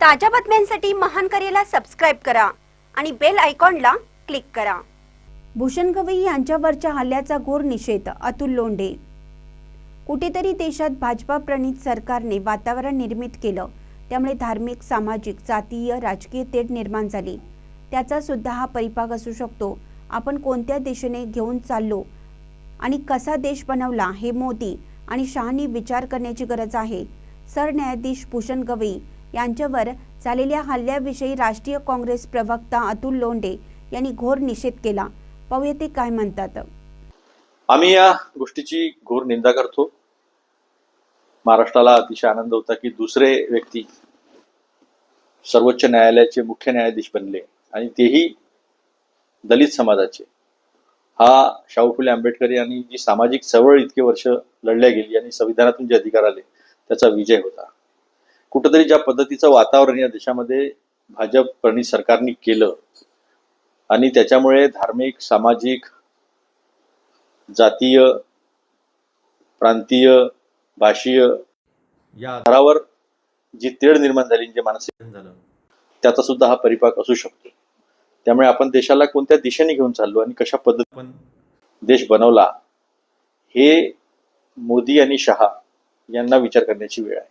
ताज्या बातम्यांसाठी महान करेला सबस्क्राईब करा आणि बेल आयकॉनला क्लिक करा. भूषण गवई यांच्यावरच्या हल्ल्याचा घोर निषेध अतुल लोंढे. कुठेतरी देशात भाजपा प्रणित सरकारने वातावरण निर्मित केलं त्यामुळे धार्मिक सामाजिक जातीय राजकीय तेढ निर्माण झाली. त्याचा सुद्धा हा परिपाक असू शकतो. आपण कोणत्या दिशेने घेऊन चाललो आणि कसा देश बनवला हे मोदी आणि शहानी विचार करण्याची गरज आहे. सरन्यायाधीश भूषण गवई यांच्यावर झालेल्या हल्ल्याविषयी राष्ट्रीय काँग्रेस प्रवक्ता अतुल लोंढे यांनी घोर निषेध केला. पाहूया ते काय म्हणतात. आम्ही या गोष्टीची घोर निंदा करतो. महाराष्ट्राला अतिशय आनंद होता की दुसरे व्यक्ती सर्वोच्च न्यायालयाचे मुख्य न्यायाधीश बनले आणि तेही दलित समाजाचे. हा शाहू फुले आंबेडकर यांनी जी सामाजिक चळवळ इतके वर्ष लढल्या गेली आणि संविधानातून जे अधिकार आले त्याचा विजय होता. कुठंतरी ज्या पद्धतीचं वातावरण या देशामध्ये भाजप प्रणित सरकारने केलं आणि त्याच्यामुळे धार्मिक सामाजिक जातीय प्रांतीय भाषीय या आधारावर जी तेढ निर्माण झाली जे मानसिक झालं. त्याचा सुद्धा हा परिपाक असू शकतो. त्यामुळे आपण देशाला कोणत्या दिशेने घेऊन चाललो आणि कशा पद्धतीने आपण देश बनवला हे मोदी आणि शहा यांना विचार करण्याची वेळ आहे.